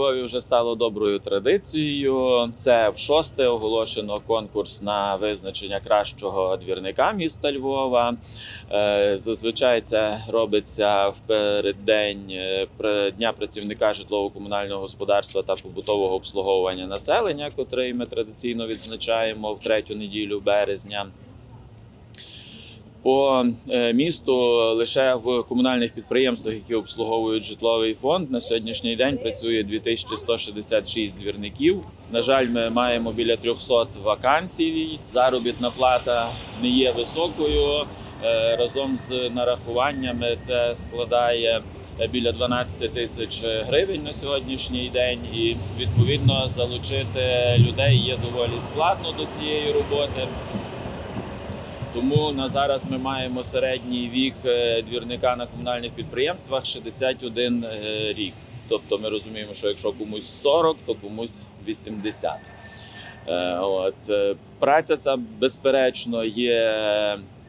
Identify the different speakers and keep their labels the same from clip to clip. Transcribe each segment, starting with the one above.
Speaker 1: Львові вже стало доброю традицією. Це в шосте оголошено конкурс на визначення кращого двірника міста Львова. Е, Зазвичай це робиться в переддень е, дня працівника житлово-комунального господарства та побутового обслуговування населення, котрий ми традиційно відзначаємо в третю неділю березня. По е, місту лише в комунальних підприємствах, які обслуговують житловий фонд, на сьогоднішній день працює 2166 двірників. На жаль, ми маємо біля 300 вакансій. Заробітна плата не є високою. Е, Разом з нарахуваннями це складає біля 12 тисяч гривень на сьогоднішній день, і відповідно залучити людей є доволі складно до цієї роботи. Тому на зараз ми маємо середній вік е, двірника на комунальних підприємствах 61 е, рік. Тобто ми розуміємо, що якщо комусь 40, то комусь 80. Е, От праця ця безперечно є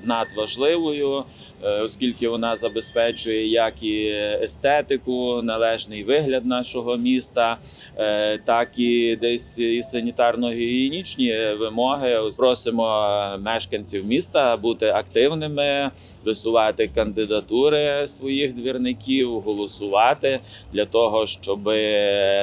Speaker 1: надважливою, е, оскільки вона забезпечує як і естетику, належний вигляд нашого міста, е, так і десь і санітарно-гігієнічні вимоги. Просимо мешканців міста бути активними, висувати кандидатури своїх двірників, голосувати для того, щоб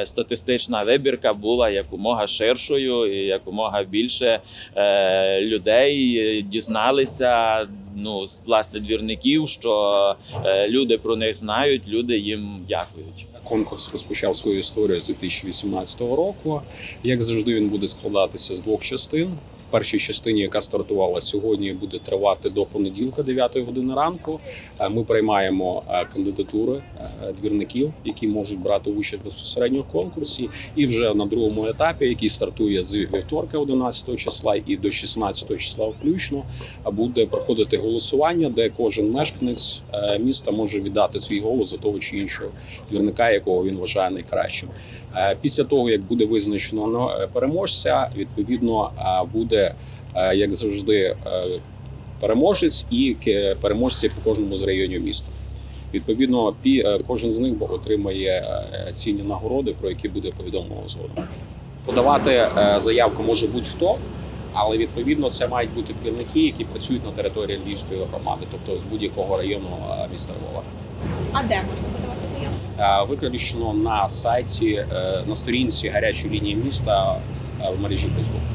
Speaker 1: статистична вибірка була якомога ширшою і якомога більше е, людей дізналися. Ну, з власне двірників, що е, люди про них знають, люди їм дякують.
Speaker 2: Конкурс розпочав свою історію з 2018 року. Як завжди, він буде складатися з двох частин. Першій частині, яка стартувала сьогодні, буде тривати до понеділка, 9 години ранку. Е, Ми приймаємо е, кандидатури е, двірників, які можуть брати участь безпосередньо в конкурсі. І вже на другому етапі, який стартує з вівторка, 11 числа, і до 16 числа включно, буде проходити голосування, де кожен мешканець міста може віддати свій голос за того чи іншого двірника, якого він вважає найкращим. Після того, як буде визначено переможця, відповідно е, буде, е, як завжди, е, переможець і переможці по кожному з районів міста. Відповідно, е, кожен з них отримає цінні нагороди, про які буде повідомлено згодом. Подавати заявку може будь-хто, але відповідно це мають бути двірники, які працюють на території Львівської громади, тобто з будь-якого району міста Львова.
Speaker 3: А де можна подавати заявку?
Speaker 2: Виключно на сайті, на сторінці гарячої лінії міста в мережі Facebook.